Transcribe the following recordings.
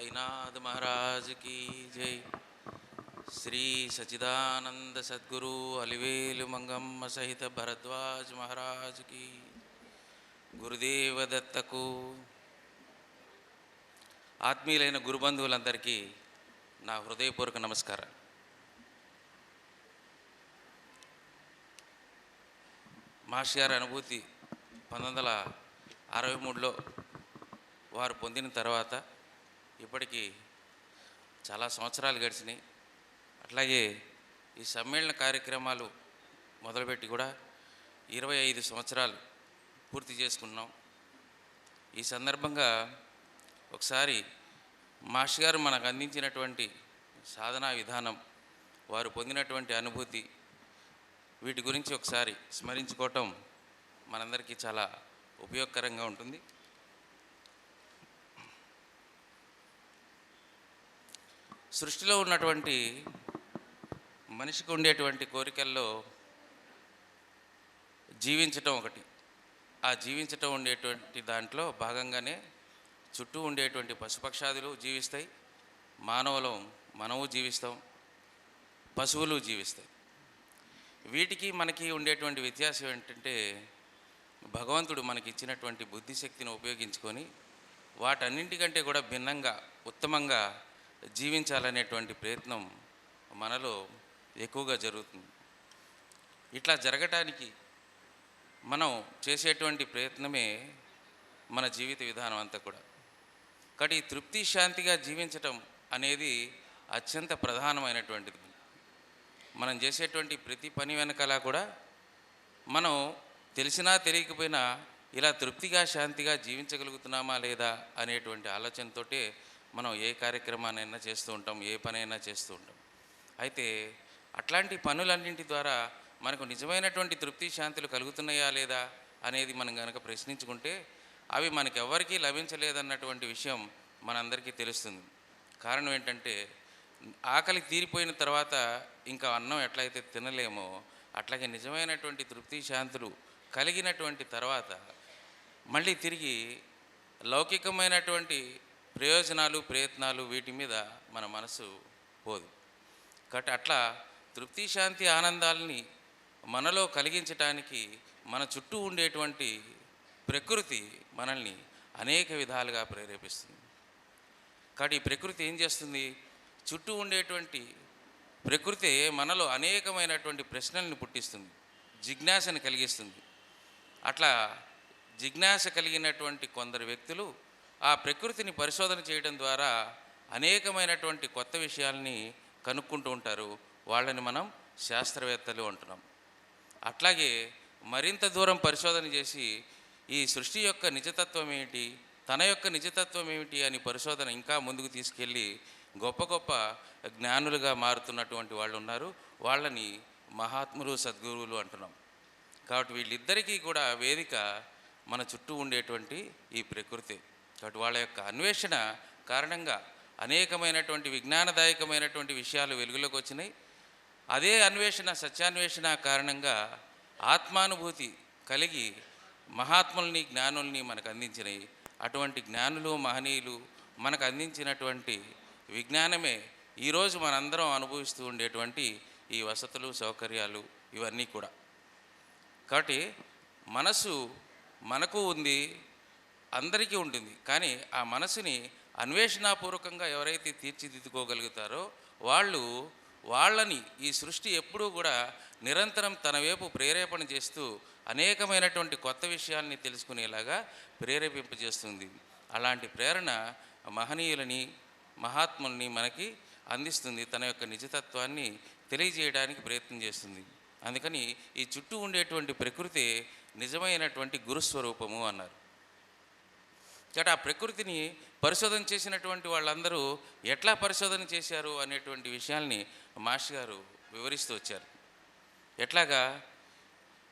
సాయినాథ్ మహారాజ్ की జై. శ్రీ సచిదానంద సద్గురు అలివేలు మంగమ్మ సహిత భరద్వాజ్ మహారాజ్ की గురుదేవ దత్తకు ఆత్మీయులైన గురుబంధువులందరికీ నా హృదయపూర్వక నమస్కారం మాషి గారి అనుభూతి పంతొమ్మిది వందల అరవై మూడులో వారు పొందిన తర్వాత ఇప్పటికీ చాలా సంవత్సరాలు గడిచినాయి. అట్లాగే ఈ సమ్మేళన కార్యక్రమాలు మొదలుపెట్టి కూడా ఇరవై ఐదు సంవత్సరాలు పూర్తి చేసుకున్నాం. ఈ సందర్భంగా ఒకసారి మాష్ గారు మనకు అందించినటువంటి సాధనా విధానం వారు పొందినటువంటి అనుభూతి వీటి గురించి ఒకసారి స్మరించుకోవటం మనందరికీ చాలా ఉపయోగకరంగా ఉంటుంది. సృష్టిలో ఉన్నటువంటి మనిషికి ఉండేటువంటి కోరికల్లో జీవించటం ఒకటి. ఆ జీవించటం ఉండేటువంటి దాంట్లో భాగంగానే చుట్టూ ఉండేటువంటి పశుపక్షాదులు జీవిస్తాయి మానవులం మనము జీవిస్తాం పశువులు జీవిస్తాయి. వీటికి మనకి ఉండేటువంటి వ్యత్యాసం ఏంటంటే భగవంతుడు మనకి ఇచ్చినటువంటి బుద్ధిశక్తిని ఉపయోగించుకొని వాటన్నింటికంటే కూడా భిన్నంగా ఉత్తమంగా జీవించాలనేటువంటి ప్రయత్నం మనలో ఎక్కువగా జరుగుతుంది. ఇట్లా జరగటానికి మనం చేసేటువంటి ప్రయత్నమే మన జీవిత విధానం అంతా కూడా. కాబట్టి ఈ తృప్తి శాంతిగా జీవించటం అనేది అత్యంత ప్రధానమైనటువంటిది. మనం చేసేటువంటి ప్రతి పని వెనకాల కూడా మనం తెలిసినా తెలియకపోయినా ఇలా తృప్తిగా శాంతిగా జీవించగలుగుతున్నామా లేదా అనేటువంటి ఆలోచనతోటే మనం ఏ కార్యక్రమాన్నైనా చేస్తూ ఉంటాం ఏ పనైనా చేస్తూ ఉంటాం. అయితే అట్లాంటి పనులన్నింటి ద్వారా మనకు నిజమైనటువంటి తృప్తి శాంతులు కలుగుతున్నాయా లేదా అనేది మనం కనుక ప్రశ్నించుకుంటే అవి మనకు ఎవరికీ లభించలేదన్నటువంటి విషయం మనందరికీ తెలుస్తుంది. కారణం ఏంటంటే ఆకలి తీరిపోయిన తర్వాత ఇంకా అన్నం ఎట్లయితే తినలేమో అట్లాగే నిజమైనటువంటి తృప్తి శాంతులు కలిగినటువంటి తర్వాత మళ్ళీ తిరిగి లౌకికమైనటువంటి ప్రయోజనాలు ప్రయత్నాలు వీటి మీద మన మనసు పోదు. కాబట్టి అట్లా తృప్తి శాంతి ఆనందాలని మనలో కలిగించటానికి మన చుట్టూ ఉండేటువంటి ప్రకృతి మనల్ని అనేక విధాలుగా ప్రేరేపిస్తుంది. కాబట్టి ఈ ప్రకృతి ఏం చేస్తుంది? చుట్టూ ఉండేటువంటి ప్రకృతి మనలో అనేకమైనటువంటి ప్రశ్నల్ని పుట్టిస్తుంది. జిజ్ఞాసను కలిగిస్తుంది. అట్లా జిజ్ఞాస కలిగినటువంటి కొందరు వ్యక్తులు ఆ ప్రకృతిని పరిశోధన చేయడం ద్వారా అనేకమైనటువంటి కొత్త విషయాల్ని కనుక్కుంటూ ఉంటారు. వాళ్ళని మనం శాస్త్రవేత్తలు అంటున్నాం. అట్లాగే మరింత దూరం పరిశోధన చేసి ఈ సృష్టి యొక్క నిజతత్వం ఏమిటి తన యొక్క నిజతత్వం ఏమిటి అని పరిశోధన ఇంకా ముందుకు తీసుకెళ్ళి గొప్ప గొప్ప జ్ఞానులుగా మారుతున్నటువంటి వాళ్ళు ఉన్నారు. వాళ్ళని మహాత్ములు సద్గురువులు అంటున్నాం. కాబట్టి వీళ్ళిద్దరికీ కూడా వేదిక మన చుట్టూ ఉండేటువంటి ఈ ప్రకృతి. కాబట్టి వాళ్ళ యొక్క అన్వేషణ కారణంగా అనేకమైనటువంటి విజ్ఞానదాయకమైనటువంటి విషయాలు వెలుగులోకి వచ్చినాయి. అదే అన్వేషణ సత్యాన్వేషణ కారణంగా ఆత్మానుభూతి కలిగి మహాత్ముల్ని జ్ఞానుల్ని మనకు అందించినాయి. అటువంటి జ్ఞానులు మహనీయులు మనకు అందించినటువంటి విజ్ఞానమే ఈరోజు మనందరం అనుభవిస్తూ ఉండేటువంటి ఈ వసతులు సౌకర్యాలు ఇవన్నీ కూడా. కాబట్టి మనసు మనకు ఉంది. అందరికీ ఉంటుంది. కానీ ఆ మనసుని అన్వేషణాపూర్వకంగా ఎవరైతే తీర్చిదిద్దుకోగలుగుతారో వాళ్ళు వాళ్ళని ఈ సృష్టి ఎప్పుడూ కూడా నిరంతరం తన వైపు ప్రేరేపణ చేస్తూ అనేకమైనటువంటి కొత్త విషయాల్ని తెలుసుకునేలాగా ప్రేరేపింపజేస్తుంది. అలాంటి ప్రేరణ మహనీయులని మహాత్ముల్ని మనకి అందిస్తుంది. తన యొక్క నిజతత్వాన్ని తెలియజేయడానికి ప్రయత్నం చేస్తుంది. అందుకని ఈ చుట్టూ ఉండేటువంటి ప్రకృతి నిజమైనటువంటి గురుస్వరూపము అన్నారు. కాబట్టి ఆ ప్రకృతిని పరిశోధన చేసినటువంటి వాళ్ళందరూ ఎట్లా పరిశోధన చేశారు అనేటువంటి విషయాల్ని మాస్టర్ గారు వివరిస్తూ వచ్చారు. ఎట్లాగా?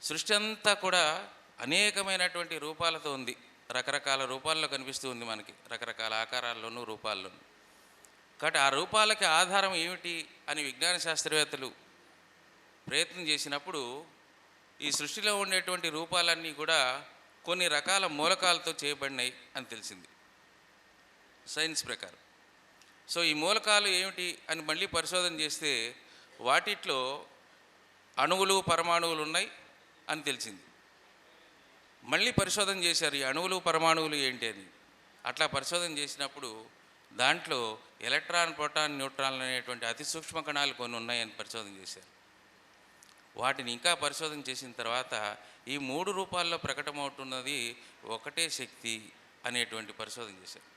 సృష్టి అంతా కూడా అనేకమైనటువంటి రూపాలతో ఉంది. రకరకాల రూపాల్లో కనిపిస్తూ ఉంది మనకి. రకరకాల ఆకారాల్లోనూ రూపాల్లోనూ. కాబట్టి ఆ రూపాలకి ఆధారం ఏమిటి అని విజ్ఞాన శాస్త్రవేత్తలు ప్రయత్నం చేసినప్పుడు ఈ సృష్టిలో ఉండేటువంటి రూపాలన్నీ కూడా కొన్ని రకాల మూలకాలతో చేయబడినాయి అని తెలిసింది. సైన్స్ ప్రకారం. సో ఈ మూలకాలు ఏమిటి అని మళ్ళీ పరిశోధన చేస్తే వాటిట్లో అణువులు పరమాణువులు ఉన్నాయి అని తెలిసింది. మళ్ళీ పరిశోధన చేశారు ఈ అణువులు పరమాణువులు ఏంటి అని. అట్లా పరిశోధన చేసినప్పుడు దాంట్లో ఎలక్ట్రాన్ ప్రోటాన్ న్యూట్రాన్ అనేటువంటి అతి సూక్ష్మ కణాలు కొన్ని ఉన్నాయని పరిశోధన చేశారు. వాటిని ఇంకా పరిశోధన చేసిన తర్వాత ఈ మూడు రూపాల్లో ప్రకటమవుతున్నది ఒకటే శక్తి అనేటువంటి పరిశోధన చేశారు.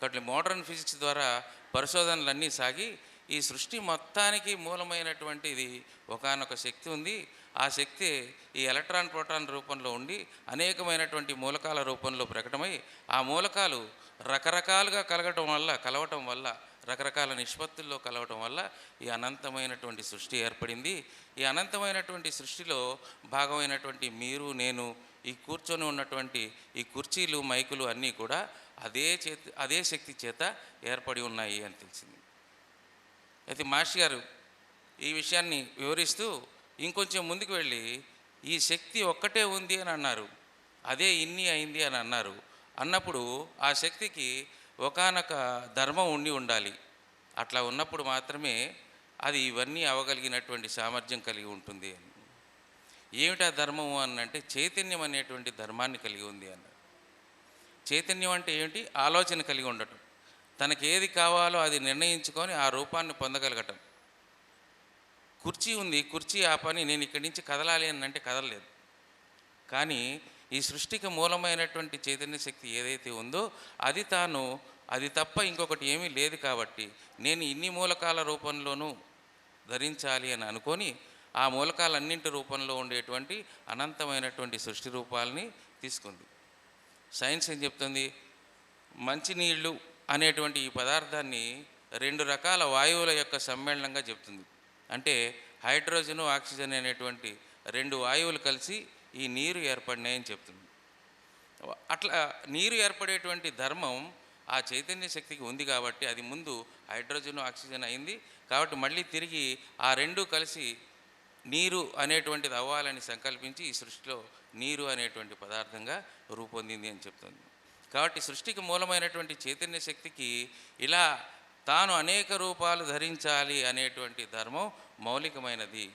కాబట్టి మోడర్న్ ఫిజిక్స్ ద్వారా పరిశోధనలన్నీ సాగి ఈ సృష్టి మొత్తానికి మూలమైనటువంటిది ఒకానొక శక్తి ఉంది. ఆ శక్తి ఈ ఎలక్ట్రాన్ ప్రోటాన్ రూపంలో ఉండి అనేకమైనటువంటి మూలకాల రూపంలో ప్రకటమై ఆ మూలకాలు రకరకాలుగా కలగటం వల్ల కలవటం వల్ల రకరకాల నిష్పత్తుల్లో కలవటం వల్ల ఈ అనంతమైనటువంటి సృష్టి ఏర్పడింది. ఈ అనంతమైనటువంటి సృష్టిలో భాగమైనటువంటి మీరు నేను ఈ కూర్చొని ఉన్నటువంటి ఈ కుర్చీలు మైకులు అన్నీ కూడా అదే చేతి అదే శక్తి చేత ఏర్పడి ఉన్నాయి అని తెలిసింది. అయితే మాషి గారు ఈ విషయాన్ని వివరిస్తూ ఇంకొంచెం ముందుకు వెళ్ళి ఈ శక్తి ఒక్కటే ఉంది అని అన్నారు. అదే ఇన్ని అయింది అని అన్నారు. అన్నప్పుడు ఆ శక్తికి ఒకానొక ధర్మం ఉండి ఉండాలి. అట్లా ఉన్నప్పుడు మాత్రమే అది ఇవన్నీ అవగలిగినటువంటి సామర్థ్యం కలిగి ఉంటుంది అని. ఏమిటా ధర్మము అనంటే చైతన్యం అనేటువంటి ధర్మాన్ని కలిగి ఉంది అన్నారు చైతన్యం అంటే ఏమిటి? ఆలోచన కలిగి ఉండటం. తనకి ఏది కావాలో అది నిర్ణయించుకొని ఆ రూపాన్ని పొందగలగటం. కుర్చీ ఉంది. కుర్చీ ఆ పని నేను ఇక్కడి నుంచి కదలాలి అని అంటే కదలలేదు. కానీ ఈ సృష్టికి మూలమైనటువంటి చైతన్య శక్తి ఏదైతే ఉందో అది తాను అది తప్ప ఇంకొకటి ఏమీ లేదు కాబట్టి నేను ఇన్ని మూలకాల రూపంలోనూ ధరించాలి అని అనుకొని ఆ మూలకాలన్నింటి రూపంలో ఉండేటువంటి అనంతమైనటువంటి సృష్టి రూపాలని తీసుకుంది. సైన్స్ ఏం చెప్తుంది? మంచినీళ్ళు అనేటువంటి ఈ పదార్థాన్ని రెండు రకాల వాయువుల యొక్క సమ్మేళనంగా చెప్తుంది. అంటే హైడ్రోజను ఆక్సిజన్ అనేటువంటి రెండు వాయువులు కలిసి ఈ నీరు ఏర్పడినాయని చెప్తుంది. అట్లా నీరు ఏర్పడేటువంటి ధర్మం ఆ చైతన్య శక్తికి ఉంది కాబట్టి అది ముందు హైడ్రోజన్ ఆక్సిజన్ అయింది. కాబట్టి మళ్ళీ తిరిగి ఆ రెండు కలిసి నీరు అనేటువంటిది అవ్వాలని సంకల్పించి ఈ సృష్టిలో నీరు అనేటువంటి పదార్థంగా రూపొందింది అని చెప్తుంది. కాబట్టి సృష్టికి మూలమైనటువంటి చైతన్య శక్తికి ఇలా తాను అనేక రూపాలు ధరించాలి అనేటువంటి ధర్మం మౌలికమైనది.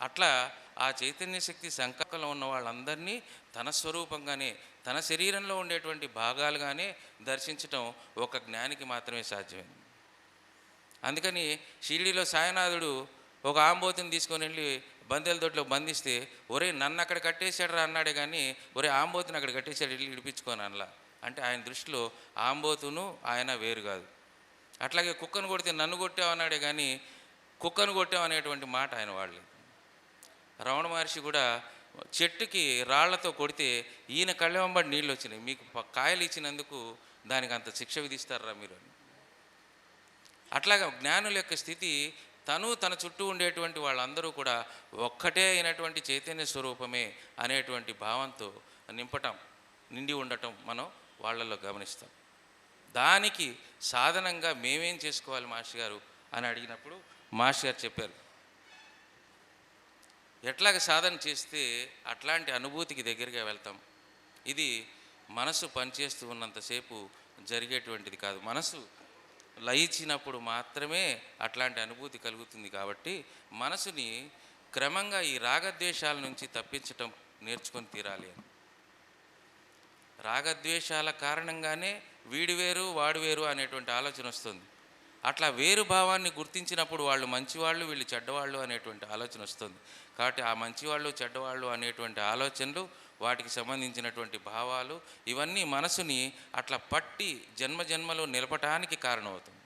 అట్లా ఆ చైతన్య శక్తి సంకల్పంలో ఉన్న వాళ్ళందరినీ తన స్వరూపంగానే తన శరీరంలో ఉండేటువంటి భాగాలుగానే దర్శించటం ఒక జ్ఞానికి మాత్రమే సాధ్యమైంది. అందుకని షిరిడిలో సాయనాథుడు ఒక ఆంబోతుని తీసుకొని వెళ్ళి బందెల దొడ్లో బంధిస్తే ఒరే నన్ను అక్కడ కట్టేశాడు రా అన్నాడే కానీ ఒరే ఆంబోతుని అక్కడ కట్టేశాడు వెళ్ళి ఇడిపించుకోను అనలా. అంటే ఆయన దృష్టిలో ఆంబోతును ఆయన వేరు కాదు. అట్లాగే కుక్కను కొడితే నన్ను కొట్టావు అన్నాడే కానీ కుక్కను కొట్టావు అనేటువంటి మాట ఆయన వాళ్ళు రమణ మహర్షి కూడా చెట్టుకి రాళ్ళతో కొడితే ఈయన కళ్ళ వెంబడి నీళ్ళు వచ్చినాయి. మీకు కాయలు ఇచ్చినందుకు దానికి అంత శిక్ష విధిస్తారా మీరు? అట్లాగా జ్ఞానుల యొక్క స్థితి తను తన చుట్టూ ఉండేటువంటి వాళ్ళందరూ కూడా ఒక్కటే అయినటువంటి చైతన్య స్వరూపమే అనేటువంటి భావంతో నింపటం నిండి ఉండటం మనం వాళ్ళల్లో గమనిస్తాం. దానికి సాధనంగా మేమేం చేసుకోవాలి మాస్టర్ గారు అని అడిగినప్పుడు మాస్టర్ గారు చెప్పారు. ఎట్లాగ సాధన చేస్తే అట్లాంటి అనుభూతికి దగ్గరగా వెళ్తాం. ఇది మనసు పనిచేస్తూ ఉన్నంతసేపు జరిగేటువంటిది కాదు. మనసు లయించినప్పుడు మాత్రమే అట్లాంటి అనుభూతి కలుగుతుంది కాబట్టి మనసుని క్రమంగా ఈ రాగద్వేషాల నుంచి తప్పించటం నేర్చుకొని తీరాలి అని. రాగద్వేషాల కారణంగానే వీడు వేరు వాడు వేరు అనేటువంటి ఆలోచన వస్తుంది. అట్లా వేరు భావాన్ని గుర్తించినప్పుడు వాళ్ళు మంచివాళ్ళు వీళ్ళు చెడ్డవాళ్ళు అనేటువంటి ఆలోచన వస్తుంది. కాబట్టి ఆ మంచివాళ్ళు చెడ్డవాళ్ళు అనేటువంటి ఆలోచనలు వాటికి సంబంధించినటువంటి భావాలు ఇవన్నీ మనసుని అట్లా పట్టి జన్మ జన్మలో నిలపటానికి కారణమవుతుంది.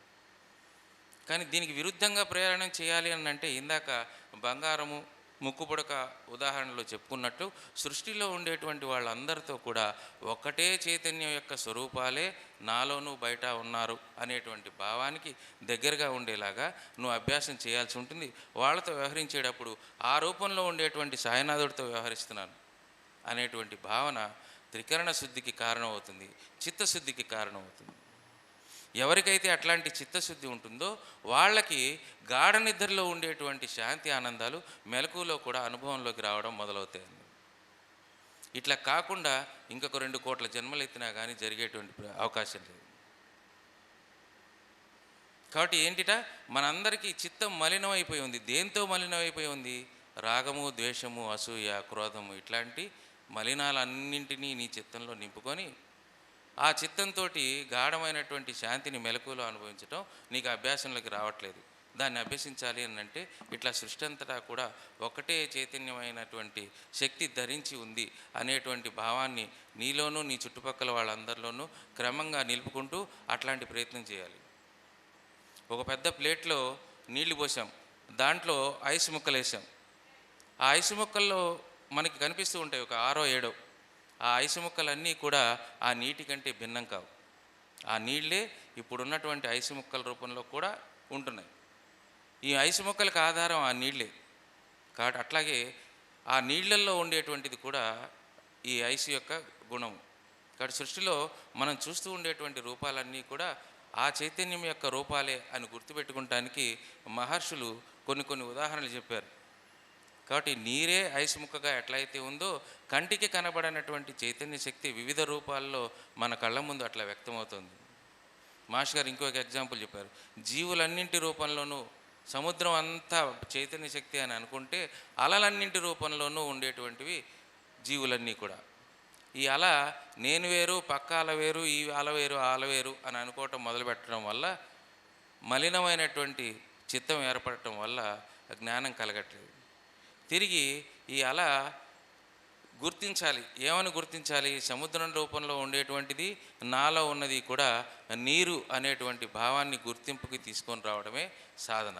కానీ దీనికి విరుద్ధంగా ప్రయాణం చేయాలి అని అంటే ఇందాక బంగారము ముక్కుపుడక ఉదాహరణలో చెప్పుకున్నట్టు సృష్టిలో ఉండేటువంటి వాళ్ళందరితో కూడా ఒక్కటే చైతన్యం యొక్క స్వరూపాలే నాలోనూ బయట ఉన్నారు అనేటువంటి భావానికి దగ్గరగా ఉండేలాగా నువ్వు అభ్యాసం చేయాల్సి ఉంటుంది. వాళ్ళతో వ్యవహరించేటప్పుడు ఆ రూపంలో ఉండేటువంటి సాయనాథుడితో వ్యవహరిస్తున్నాను అనేటువంటి భావన త్రికరణ శుద్ధికి కారణమవుతుంది చిత్తశుద్ధికి కారణమవుతుంది. ఎవరికైతే అట్లాంటి చిత్తశుద్ధి ఉంటుందో వాళ్ళకి గాఢ నిద్రలో ఉండేటువంటి శాంతి ఆనందాలు మెలకులో కూడా అనుభవంలోకి రావడం మొదలవుతాయి ఇట్లా కాకుండా ఇంకొక రెండు కోట్ల జన్మలు ఎత్తినా కానీ జరిగేటువంటి అవకాశం లేదు. కాబట్టి ఏంటిట? మనందరికీ చిత్తం మలినమైపోయి ఉంది. దేంతో మలినమైపోయి ఉంది? రాగము ద్వేషము అసూయ క్రోధము ఇట్లాంటి మలినాలన్నింటినీ నీ చిత్తంలో నింపుకొని ఆ చిత్తంతో గాఢమైనటువంటి శాంతిని మెలకులో అనుభవించటం నీకు అభ్యాసంలోకి రావట్లేదు. దాన్ని అభ్యసించాలి అని అంటే ఇట్లా సృష్టి అంతటా కూడా ఒకటే చైతన్యమైనటువంటి శక్తి ధరించి ఉంది అనేటువంటి భావాన్ని నీలోనూ నీ చుట్టుపక్కల వాళ్ళందరిలోనూ క్రమంగా నిలుపుకుంటూ అట్లాంటి ప్రయత్నం చేయాలి. ఒక పెద్ద ప్లేట్లో నీళ్ళు పోసాం. దాంట్లో ఐస్ ముక్కలు వేసాం ఆ ఐస్ ముక్కల్లో మనకి కనిపిస్తూ ఉంటాయి ఒక ఆరో ఏడో. ఆ ఐసు ముక్కలన్నీ కూడా ఆ నీటి కంటే భిన్నం కావు. ఆ నీళ్ళే ఇప్పుడున్నటువంటి ఐసు ముక్కల రూపంలో కూడా ఉంటున్నాయి. ఈ ఐసు ముక్కలకు ఆధారం ఆ నీళ్ళే. కాబట్టి అట్లాగే ఆ నీళ్ళల్లో ఉండేటువంటిది కూడా ఈ ఐసు యొక్క గుణం కాబట్టి సృష్టిలో మనం చూస్తూ ఉండేటువంటి రూపాలన్నీ కూడా ఆ చైతన్యం యొక్క రూపాలే అని గుర్తుపెట్టుకుంటానికి మహర్షులు కొన్ని కొన్ని ఉదాహరణలు చెప్పారు. కాబట్టి నీరే ఐస్ ముక్కగా ఎట్లయితే ఉందో కంటికి కనబడనటువంటి చైతన్య శక్తి వివిధ రూపాల్లో మన కళ్ళ ముందు అట్లా వ్యక్తమవుతుంది. మాష్ గారు ఇంకొక ఎగ్జాంపుల్ చెప్పారు. జీవులన్నింటి రూపంలోనూ సముద్రం అంతా చైతన్య శక్తి అని అనుకుంటే అలలన్నింటి రూపంలోనూ ఉండేటువంటివి జీవులన్నీ కూడా. ఈ అల నేను వేరు పక్క అల వేరు ఈ అల వేరు అల వేరు అని అనుకోవటం మొదలుపెట్టడం వల్ల మలినమైనటువంటి చిత్తం ఏర్పడటం వల్ల జ్ఞానం కలగట్లేదు. తిరిగి ఈ అల గుర్తించాలి. ఏమని గుర్తించాలి? సముద్రం రూపంలో ఉండేటువంటిది నాలో ఉన్నది కూడా నీరు అనేటువంటి భావాన్ని గుర్తింపుకి తీసుకొని రావడమే సాధన.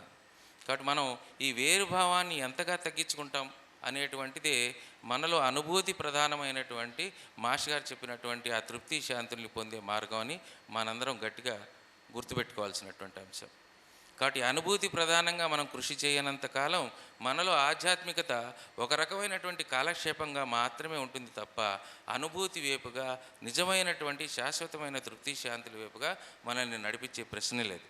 కాబట్టి మనం ఈ వేరు భావాన్ని ఎంతగా తగ్గించుకుంటాం అనేటువంటిదే మనలో అనుభూతి ప్రధానమైనటువంటి మాష్ గారు చెప్పినటువంటి ఆ తృప్తి శాంతుల్ని పొందే మార్గం అని మనందరం గట్టిగా గుర్తుపెట్టుకోవాల్సినటువంటి అంశం. కాబట్టి అనుభూతి ప్రధానంగా మనం కృషి చేయనంత కాలం మనలో ఆధ్యాత్మికత ఒక రకమైనటువంటి కాలక్షేపంగా మాత్రమే ఉంటుంది తప్ప అనుభూతి వైపుగా నిజమైనటువంటి శాశ్వతమైన తృప్తి శాంతుల వైపుగా మనల్ని నడిపించే ప్రశ్న లేదు.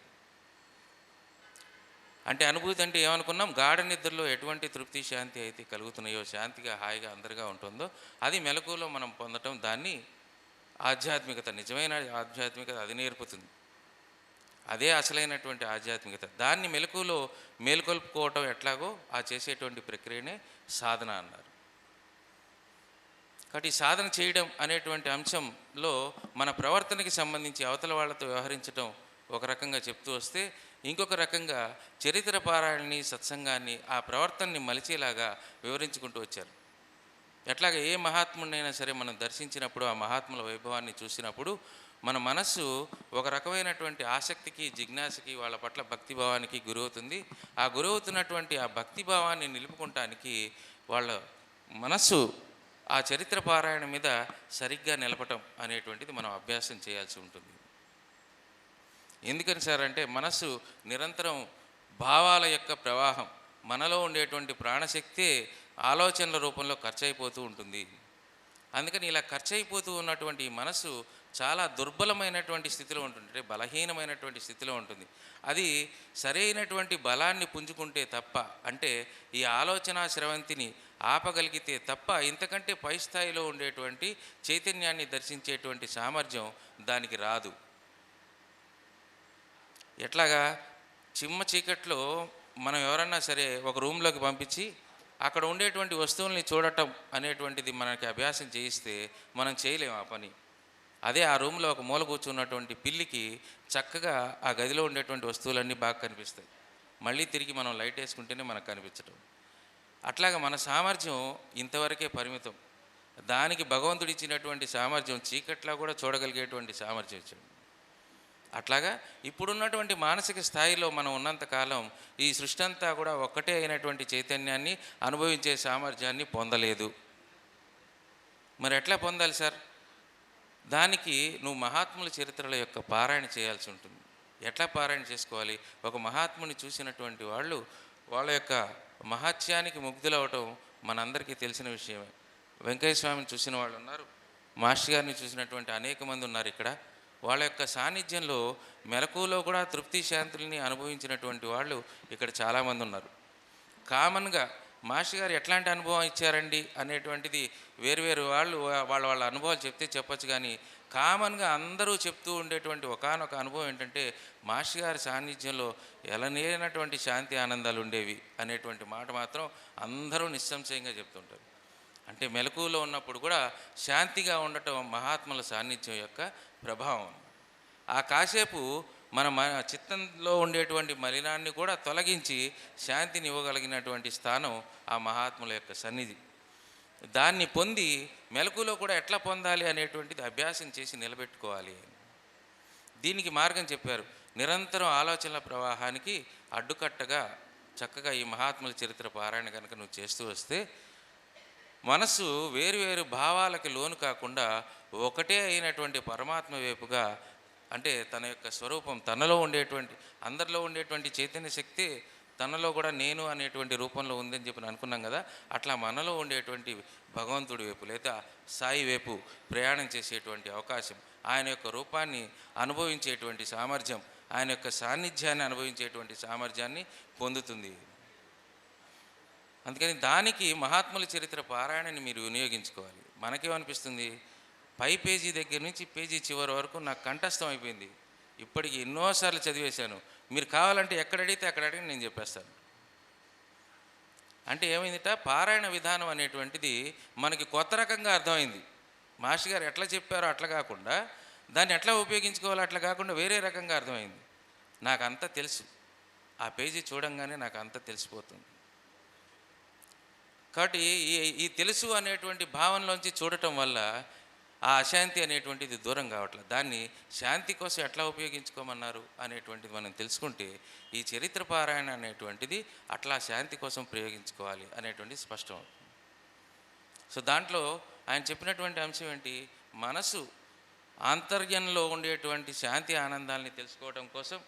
అంటే అనుభూతి అంటే ఏమనుకున్నాం? గాఢ నిద్రలో ఎటువంటి తృప్తి శాంతి అయితే కలుగుతున్నాయో శాంతిగా హాయిగా అందరిగా ఉంటుందో అది మెలకువలో మనం పొందటం దాన్ని ఆధ్యాత్మికత నిజమైన ఆధ్యాత్మికత అది నేర్పుతుంది. అదే అసలైనటువంటి ఆధ్యాత్మికత. దాన్ని మెలకులో మేలుకొల్పుకోవటం ఎట్లాగో ఆ చేసేటువంటి ప్రక్రియనే సాధన అన్నారు. కాబట్టి ఈ సాధన చేయడం అనేటువంటి అంశంలో మన ప్రవర్తనకి సంబంధించి అవతల వాళ్ళతో వ్యవహరించడం ఒక రకంగా చెప్తూ వస్తే ఇంకొక రకంగా చరిత్ర పారాయణని సత్సంగాన్ని ఆ ప్రవర్తనని మలిచేలాగా వివరించుకుంటూ వచ్చారు. ఎట్లాగ ఏ మహాత్ముడినైనా సరే మనం దర్శించినప్పుడు ఆ మహాత్ముల వైభవాన్ని చూసినప్పుడు మన మనస్సు ఒక రకమైనటువంటి ఆసక్తికి జిజ్ఞాసకి వాళ్ళ పట్ల భక్తిభావానికి గురవుతుంది. ఆ గురవుతున్నటువంటి ఆ భక్తిభావాన్ని నిలుపుకుంటానికి వాళ్ళ మనస్సు ఆ చరిత్ర పారాయణ మీద సరిగ్గా నిలపటం అనేటువంటిది మనం అభ్యాసం చేయాల్సి ఉంటుంది. ఎందుకని సార్ అంటే మనస్సు నిరంతరం భావాల యొక్క ప్రవాహం మనలో ఉండేటువంటి ప్రాణశక్తే ఆలోచనల రూపంలో ఖర్చు అయిపోతూ ఉంటుంది. అందుకని ఇలా ఖర్చు అయిపోతూ ఉన్నటువంటి మనసు మనస్సు చాలా దుర్బలమైనటువంటి స్థితిలో ఉంటుంది. అంటే బలహీనమైనటువంటి స్థితిలో ఉంటుంది. అది సరైనటువంటి బలాన్ని పుంజుకుంటే తప్ప అంటే ఈ ఆలోచన స్రవంతిని ఆపగలిగితే తప్ప ఇంతకంటే పై స్థాయిలో ఉండేటువంటి చైతన్యాన్ని దర్శించేటువంటి సామర్థ్యం దానికి రాదు. ఎట్లాగా చిమ్మ చీకట్లో మనం ఎవరన్నా సరే ఒక రూమ్లోకి పంపించి అక్కడ ఉండేటువంటి వస్తువుల్ని చూడటం అనేటువంటిది మనకి అభ్యాసం చేయిస్తే మనం చేయలేము ఆ పని. అదే ఆ రూమ్లో ఒక మూల కూర్చున్నటువంటి పిల్లికి చక్కగా ఆ గదిలో ఉండేటువంటి వస్తువులన్నీ బాగా కనిపిస్తాయి. మళ్ళీ తిరిగి మనం లైట్ వేసుకుంటేనే మనకు కనిపించడం అట్లాగా మన సామర్థ్యం ఇంతవరకే పరిమితం. దానికి భగవంతుడు ఇచ్చినటువంటి సామర్థ్యం చీకట్లో కూడా చూడగలిగేటువంటి సామర్థ్యం ఇచ్చాడు. అట్లాగా ఇప్పుడున్నటువంటి మానసిక స్థాయిలో మనం ఉన్నంతకాలం ఈ సృష్టి అంతా కూడా ఒక్కటే అయినటువంటి చైతన్యాన్ని అనుభవించే సామర్థ్యాన్ని పొందలేదు. మరి ఎట్లా పొందాలి సార్? దానికి నువ్వు మహాత్ముల చరిత్రల యొక్క పారాయణ చేయాల్సి ఉంటుంది. ఎట్లా పారాయణ చేసుకోవాలి? ఒక మహాత్ముని చూసినటువంటి వాళ్ళు వాళ్ళ యొక్క మహాత్యానికి ముగ్ధులవటం మనందరికీ తెలిసిన విషయమే. వెంకయ్య స్వామిని చూసిన వాళ్ళు ఉన్నారు. మాస్టర్ గారిని చూసినటువంటి అనేక మంది ఉన్నారు ఇక్కడ. వాళ్ళ యొక్క సాన్నిధ్యంలో మెలకువలో కూడా తృప్తి శాంతుల్ని అనుభవించినటువంటి వాళ్ళు ఇక్కడ చాలామంది ఉన్నారు. కామన్గా మాస్టర్ గారు ఎట్లాంటి అనుభవం ఇచ్చారండి అనేటువంటిది వేరువేరు వాళ్ళు వాళ్ళ వాళ్ళ అనుభవాలు చెప్తే చెప్పొచ్చు కానీ కామన్గా అందరూ చెప్తూ ఉండేటువంటి ఒకానొక అనుభవం ఏంటంటే మాస్టర్ గారి సాన్నిధ్యంలో ఎలనేనటువంటి శాంతి ఆనందాలు ఉండేవి అనేటువంటి మాట మాత్రం అందరూ నిస్సంశయంగా చెప్తుంటారు. అంటే మెలకువలో ఉన్నప్పుడు కూడా శాంతిగా ఉండటం మహాత్ముల సాన్నిధ్యం యొక్క ప్రభావం. ఆ కాసేపు మన మన చిత్తంలో ఉండేటువంటి మలినాన్ని కూడా తొలగించి శాంతిని ఇవ్వగలిగినటువంటి స్థానం ఆ మహాత్ముల యొక్క సన్నిధి. దాన్ని పొంది మెలకులో కూడా ఎట్లా పొందాలి అనేటువంటిది అభ్యాసం చేసి నిలబెట్టుకోవాలి. దీనికి మార్గం చెప్పారు. నిరంతరం ఆలోచనల ప్రవాహానికి అడ్డుకట్టగా చక్కగా ఈ మహాత్ముల చరిత్ర పారాయణ కనుక నువ్వు చేస్తూ వస్తే మనసు వేరువేరు భావాలకి లోను కాకుండా ఒకటే అయినటువంటి పరమాత్మ వైపుగా అంటే తన యొక్క స్వరూపం తనలో ఉండేటువంటి అందరిలో ఉండేటువంటి చైతన్య శక్తి తనలో కూడా నేను అనేటువంటి రూపంలో ఉందని చెప్పి అనుకున్నాం కదా అట్లా మనలో ఉండేటువంటి భగవంతుడి వైపు లేదా సాయి వైపు ప్రయాణం చేసేటువంటి అవకాశం ఆయన యొక్క రూపాన్ని అనుభవించేటువంటి సామర్థ్యం ఆయన యొక్క సాన్నిధ్యాన్ని అనుభవించేటువంటి సామర్థ్యాన్ని పొందుతుంది. అందుకని దానికి మహాత్ముల చరిత్ర పారాయణని మీరు వినియోగించుకోవాలి. మనకేమనిపిస్తుంది? పై పేజీ దగ్గర నుంచి పేజీ చివరి వరకు నాకు కంఠస్థం అయిపోయింది. ఇప్పటికి ఎన్నోసార్లు చదివేశాను. మీరు కావాలంటే ఎక్కడ అడిగితే అక్కడ అడిగి నేను చెప్పేస్తాను. అంటే ఏమైందిట? పారాయణ విధానం అనేటువంటిది మనకి కొత్త రకంగా అర్థమైంది. మాస్టర్ గారు ఎట్లా చెప్పారో అట్లా కాకుండా దాన్ని ఎట్లా ఉపయోగించుకోవాలో అట్లా కాకుండా వేరే రకంగా అర్థమైంది. నాకు అంతా తెలుసు. ఆ పేజీ చూడంగానే నాకు అంతా తెలిసిపోతుంది. కాబట్టి ఈ ఈ తెలుసు అనేటువంటి భావనలోంచి చూడటం వల్ల ఆ అశాంతి అనేటువంటిది దూరం కావట్లేదు. దాన్ని శాంతి కోసం ఎట్లా ఉపయోగించుకోమన్నారు అనేటువంటిది మనం తెలుసుకుంటే ఈ చరిత్ర పారాయణ అనేటువంటిది అట్లా శాంతి కోసం ప్రయోగించుకోవాలి అనేటువంటిది స్పష్టం సో దాంట్లో ఆయన చెప్పినటువంటి అంశం ఏంటి? మనసు ఆంతర్యంలో ఉండేటువంటి శాంతి ఆనందాల్ని తెలుసుకోవడం కోసం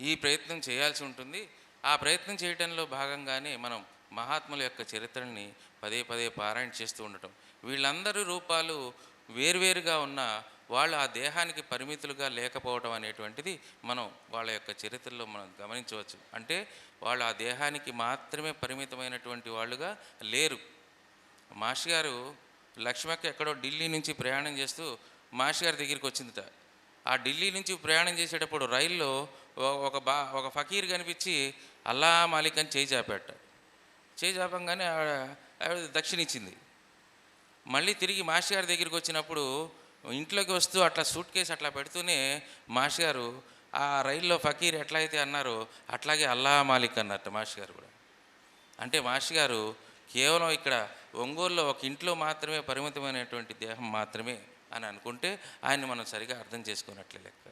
ఈ ప్రయత్నం చేయాల్సి ఉంటుంది. ఆ ప్రయత్నం చేయడంలో భాగంగానే మనం మహాత్ముల యొక్క చరిత్రని పదే పదే పారాయణ చేస్తూ ఉండటం. వీళ్ళందరి రూపాలు వేర్వేరుగా ఉన్న వాళ్ళు ఆ దేహానికి పరిమితులుగా లేకపోవడం అనేటువంటిది మనం వాళ్ళ యొక్క చరిత్రలో మనం గమనించవచ్చు. అంటే వాళ్ళు ఆ దేహానికి మాత్రమే పరిమితమైనటువంటి వాళ్ళుగా లేరు. మాషి గారు లక్ష్మక్క ఎక్కడో ఢిల్లీ నుంచి ప్రయాణం చేస్తూ మాషి గారి దగ్గరికి వచ్చిందిట. ఆ ఢిల్లీ నుంచి ప్రయాణం చేసేటప్పుడు రైల్లో ఒక బా ఒక ఫకీర్ కనిపించి అల్లా మాలిక్ అని చేయి చాపాట చేజాపంగానే ఆవిడ ఆవిడ దక్షిణ ఇచ్చింది మళ్ళీ తిరిగి మాస్టర్ గారి దగ్గరికి వచ్చినప్పుడు ఇంట్లోకి వస్తూ అట్లా సూట్ కేసు అట్లా పెడుతూనే మాస్టర్ గారు ఆ రైల్లో ఫకీర్ ఎట్లయితే అన్నారో అట్లాగే అల్లా మాలిక్ అన్నట్టు మాస్టర్ గారు కూడా. అంటే మాస్టర్ గారు కేవలం ఇక్కడ ఒంగోలులో ఒక ఇంట్లో మాత్రమే పరిమితమైనటువంటి దేహం మాత్రమే అని అనుకుంటే ఆయన్ని మనం సరిగా అర్థం చేసుకున్నట్లే లెక్క.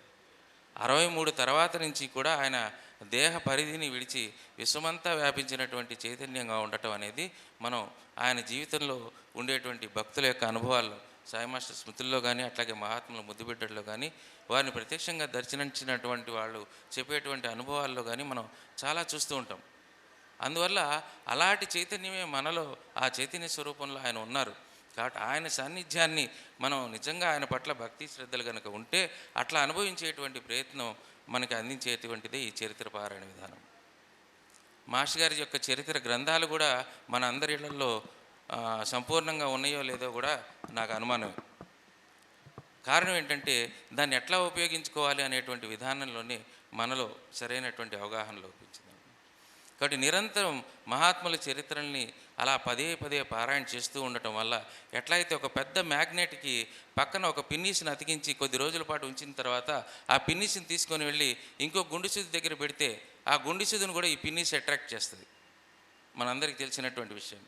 అరవై మూడు తర్వాత నుంచి కూడా ఆయన దేహ పరిధిని విడిచి విశ్వమంతా వ్యాపించినటువంటి చైతన్యంగా ఉండటం అనేది మనం ఆయన జీవితంలో ఉండేటువంటి భక్తుల యొక్క అనుభవాల్లో సాయి మాస్టర్ స్మృతుల్లో కానీ అట్లాగే మహాత్ముల ముద్దుబిడ్డల్లో కానీ వారిని ప్రత్యక్షంగా దర్శనించినటువంటి వాళ్ళు చెప్పేటువంటి అనుభవాల్లో కానీ మనం చాలా చూస్తూ ఉంటాం. అందువల్ల అలాంటి చైతన్యమే మనలో ఆ చైతన్య స్వరూపంలో ఆయన ఉన్నారు. కాబట్టి ఆయన సాన్నిధ్యాన్ని మనం నిజంగా ఆయన పట్ల భక్తి శ్రద్ధలు కనుక ఉంటే అట్లా అనుభవించేటువంటి ప్రయత్నం మనకి అందించేటువంటిదే ఈ చరిత్ర పారాయణ విధానం. మాస్టర్ గారి యొక్క చరిత్ర గ్రంథాలు కూడా మన అందరిళ్ళలో సంపూర్ణంగా ఉన్నాయో లేదో కూడా నాకు అనుమానమే. కారణం ఏంటంటే దాన్ని ఎట్లా ఉపయోగించుకోవాలి అనేటువంటి విధానంలోనే మనలో సరైనటువంటి అవగాహన లోపించింది కాబట్టి నిరంతరం మహాత్ముల చరిత్రల్ని అలా పదే పదే పారాయణ చేస్తూ ఉండటం వల్ల ఎట్లయితే ఒక పెద్ద మ్యాగ్నెట్కి పక్కన ఒక పిన్నీసుని అతికించి కొద్ది రోజుల పాటు ఉంచిన తర్వాత ఆ పిన్నీసుని తీసుకొని వెళ్ళి ఇంకో గుండు దగ్గర పెడితే ఆ గుండు కూడా ఈ పిన్నీస్ అట్రాక్ట్ చేస్తుంది. మనందరికీ తెలిసినటువంటి విషయం.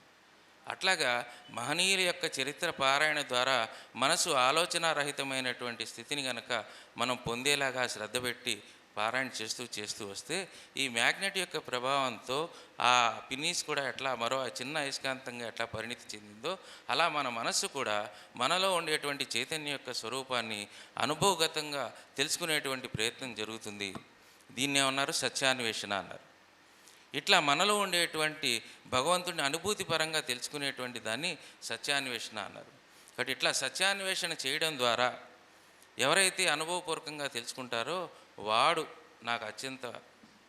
అట్లాగా మహనీయుల యొక్క చరిత్ర పారాయణ ద్వారా మనసు ఆలోచనారహితమైనటువంటి స్థితిని గనక మనం పొందేలాగా శ్రద్ధ పెట్టి పారాయణ చేస్తూ చేస్తూ వస్తే ఈ మ్యాగ్నెట్ యొక్క ప్రభావంతో ఆ పిన్నీస్ కూడా ఎట్లా మరో చిన్న అయస్కాంతంగా ఎట్లా పరిణితి చెందిందో అలా మన మనస్సు కూడా మనలో ఉండేటువంటి చైతన్య యొక్క స్వరూపాన్ని అనుభవగతంగా తెలుసుకునేటువంటి ప్రయత్నం జరుగుతుంది. దీన్ని ఏమన్నారు? సత్యాన్వేషణ అన్నారు. ఇట్లా మనలో ఉండేటువంటి భగవంతుడిని అనుభూతి పరంగా తెలుసుకునేటువంటి దాన్ని సత్యాన్వేషణ అన్నారు. కాబట్టి ఇట్లా సత్యాన్వేషణ చేయడం ద్వారా ఎవరైతే అనుభవపూర్వకంగా తెలుసుకుంటారో వాడు నాకు అత్యంత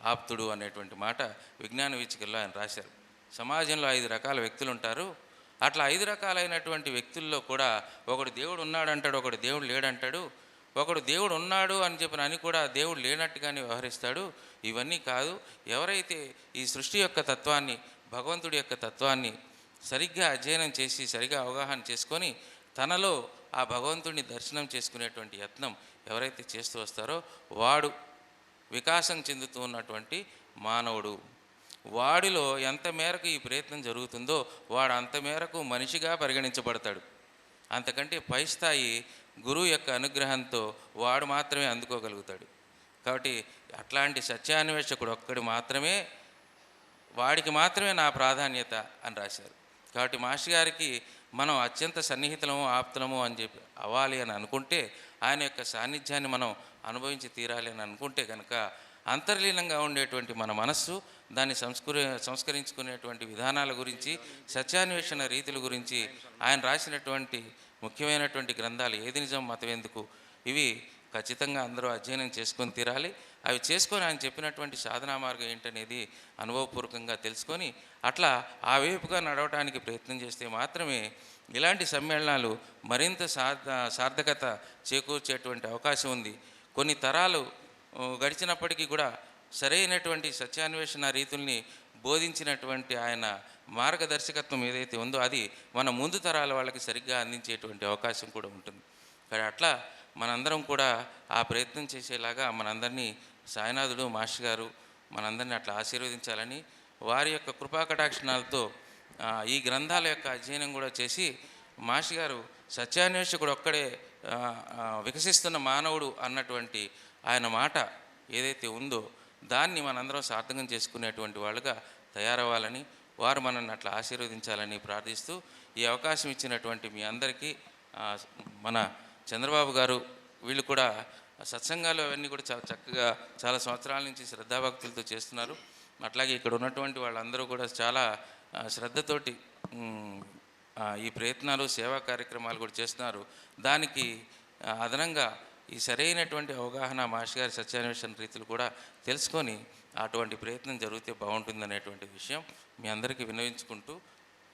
ఆప్తుడు అనేటువంటి మాట విజ్ఞాన వీచికల్లో ఆయన రాశారు. సమాజంలో ఐదు రకాల వ్యక్తులు ఉంటారు. అట్లా ఐదు రకాలైనటువంటి వ్యక్తుల్లో కూడా ఒకడు దేవుడు ఉన్నాడు అంటాడు ఒకడు దేవుడు లేడంటాడు. ఒకడు దేవుడు ఉన్నాడు అని చెప్పిన అని కూడా దేవుడు లేనట్టుగానే వ్యవహరిస్తాడు. ఇవన్నీ కాదు. ఎవరైతే ఈ సృష్టి యొక్క తత్వాన్ని భగవంతుడి యొక్క తత్వాన్ని సరిగ్గా అధ్యయనం చేసి సరిగ్గా అవగాహన చేసుకొని తనలో ఆ భగవంతుడిని దర్శనం చేసుకునేటువంటి యత్నం ఎవరైతే చేస్తూ వస్తారో వాడు వికాసం చెందుతూ ఉన్నటువంటి మానవుడు. వాడిలో ఎంత మేరకు ఈ ప్రయత్నం జరుగుతుందో వాడు అంత మేరకు మనిషిగా పరిగణించబడతాడు. అంతకంటే పై స్థాయి గురువు యొక్క అనుగ్రహంతో వాడు మాత్రమే అందుకోగలుగుతాడు. కాబట్టి అట్లాంటి సత్యాన్వేషకుడు ఒక్కడు మాత్రమే వాడికి మాత్రమే నా ప్రాధాన్యత అని రాశారు. కాబట్టి మాస్టర్ గారికి మనం అత్యంత సన్నిహితులము ఆప్తులము అని చెప్పి అవ్వాలి అని అనుకుంటే ఆయన యొక్క సాన్నిధ్యాన్ని మనం అనుభవించి తీరాలి అని అనుకుంటే కనుక అంతర్లీనంగా ఉండేటువంటి మన మనస్సు దాన్ని సంస్కరి సంస్కరించుకునేటువంటి విధానాల గురించి సత్యాన్వేషణ రీతుల గురించి ఆయన రాసినటువంటి ముఖ్యమైనటువంటి గ్రంథాలు ఏది నిజం మతం ఎందుకు ఇవి ఖచ్చితంగా అందరూ అధ్యయనం చేసుకొని తీరాలి. అవి చేసుకొని ఆయన చెప్పినటువంటి సాధనా మార్గం ఏంటనేది అనుభవపూర్వకంగా తెలుసుకొని అట్లా ఆ వైపుగా నడవడానికి ప్రయత్నం చేస్తే మాత్రమే ఇలాంటి సమ్మేళనాలు మరింత సార్థకత చేకూర్చేటువంటి అవకాశం ఉంది. కొన్ని తరాలు గడిచినప్పటికీ కూడా సరైనటువంటి సత్యాన్వేషణ రీతుల్ని బోధించినటువంటి ఆయన మార్గదర్శకత్వం ఏదైతే ఉందో అది మన ముందు తరాల వాళ్ళకి సరిగ్గా అందించేటువంటి అవకాశం కూడా ఉంటుంది. కానీ అట్లా మనందరం కూడా ఆ ప్రయత్నం చేసేలాగా మనందరినీ సాయినాథుడు మాస్టర్ గారు మనందరినీ అట్లా ఆశీర్వదించాలని వారి యొక్క కృపాకటాక్షణాలతో ఈ గ్రంథాల యొక్క అధ్యయనం కూడా చేసి మాషి గారు సత్యాన్వేషకుడు ఒక్కడే వికసిస్తున్న మానవుడు అన్నటువంటి ఆయన మాట ఏదైతే ఉందో దాన్ని మనందరం సార్థకం చేసుకునేటువంటి వాళ్ళుగా తయారవ్వాలని వారు మనల్ని అట్లా ఆశీర్వదించాలని ప్రార్థిస్తూ ఈ అవకాశం ఇచ్చినటువంటి మీ అందరికీ మన చంద్రబాబు గారు వీళ్ళు కూడా సత్సంగాలు అవన్నీ కూడా చాలా చక్కగా చాలా సంవత్సరాల నుంచి శ్రద్ధాభక్తులతో చేస్తున్నారు. అట్లాగే ఇక్కడ ఉన్నటువంటి వాళ్ళందరూ కూడా చాలా శ్రద్ధతోటి ఈ ప్రయత్నాలు సేవా కార్యక్రమాలు కూడా చేస్తున్నారు. దానికి అదనంగా ఈ సరైనటువంటి అవగాహన మాష్ గారి సత్యాన్వేషణ రీతులు కూడా తెలుసుకొని అటువంటి ప్రయత్నం జరిగితే బాగుంటుంది అనేటువంటి విషయం మీ అందరికీ వినవించుకుంటూ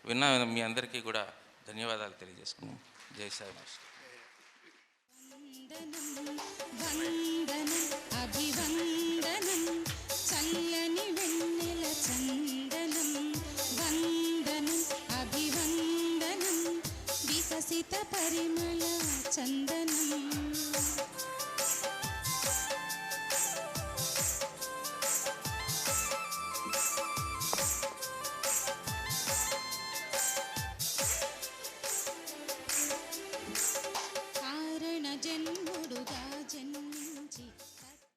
విన్న మీ అందరికీ కూడా ధన్యవాదాలు తెలియజేసుకున్నాం జై సాయి మాస్టర్. అభివందనం చల్లని సీత పరిమళ చందనం.